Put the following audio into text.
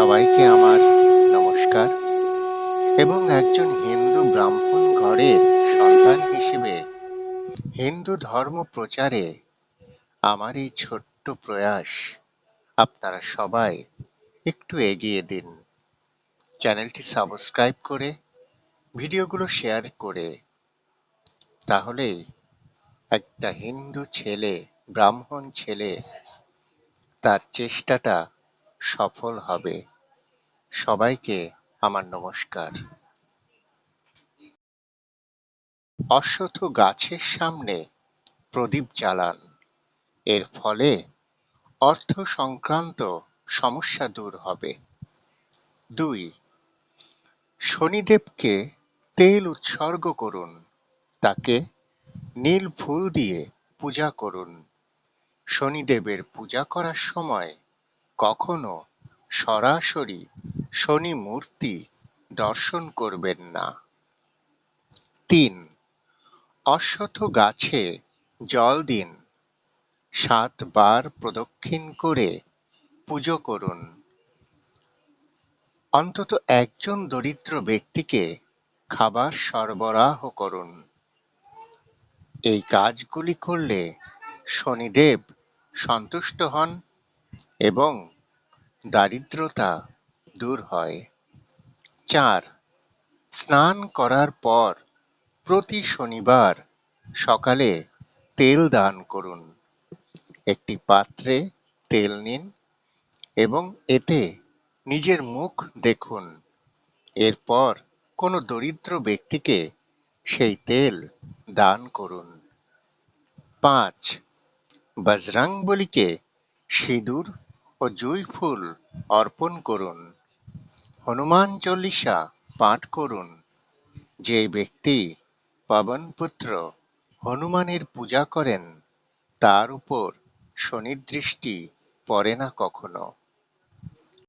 সবাইকে আমার নমস্কার। এবং একজন হিন্দু ব্রাহ্মণ ঘরের সন্তান হিসেবে হিন্দু ধর্ম প্রচারে আমার এই ছোট্ট প্রয়াস আপনারা সবাই একটু এগিয়ে দিন। চ্যানেলটি সাবস্ক্রাইব করে, ভিডিওগুলো শেয়ার করে তাহলেই একটা হিন্দু ছেলে, ব্রাহ্মণ ছেলে তার চেষ্টাটা সফল হবে। সবাইকে আমার নমস্কার। অশ্বত্থ গাছের সামনে প্রদীপ জ্বালান। এর ফলে অর্থ সংক্রান্ত সমস্যা দূর হবে। দুই, শনিদেবকে তেল উৎসর্গ করুন। তাকে নীল ফুল দিয়ে পূজা করুন। শনিদেবের পূজা করার সময় কখনো সরাসরি শনি মূর্তি দর্শন করবেন না। তিন, অশ্বত্থ গাছে জল দিন। সাতবার প্রদক্ষিণ করে পুজো করুন। অন্তত একজন দরিদ্র ব্যক্তিকে খাবার সরবরাহ করুন। এই কাজগুলি করলে শনিদেব সন্তুষ্ট হন এবং দারিদ্রতা দূর হয়। চার, স্নান করার পর প্রতি শনিবার সকালে তেল দান করুন। একটি পাত্রে তেল নিন এবং এতে নিজের মুখ দেখুন। এরপর কোনো দরিদ্র ব্যক্তিকে সেই তেল দান করুন। পাঁচ, বজরংবলীকে সিঁদুর ও জুঁই ফুল অর্পণ করুন। হনুমান চল্লিশা পাঠ করুন। যে ব্যক্তি পবনপুত্র হনুমানের পূজা করেন, তার উপর শনির দৃষ্টি পড়ে না কখনো।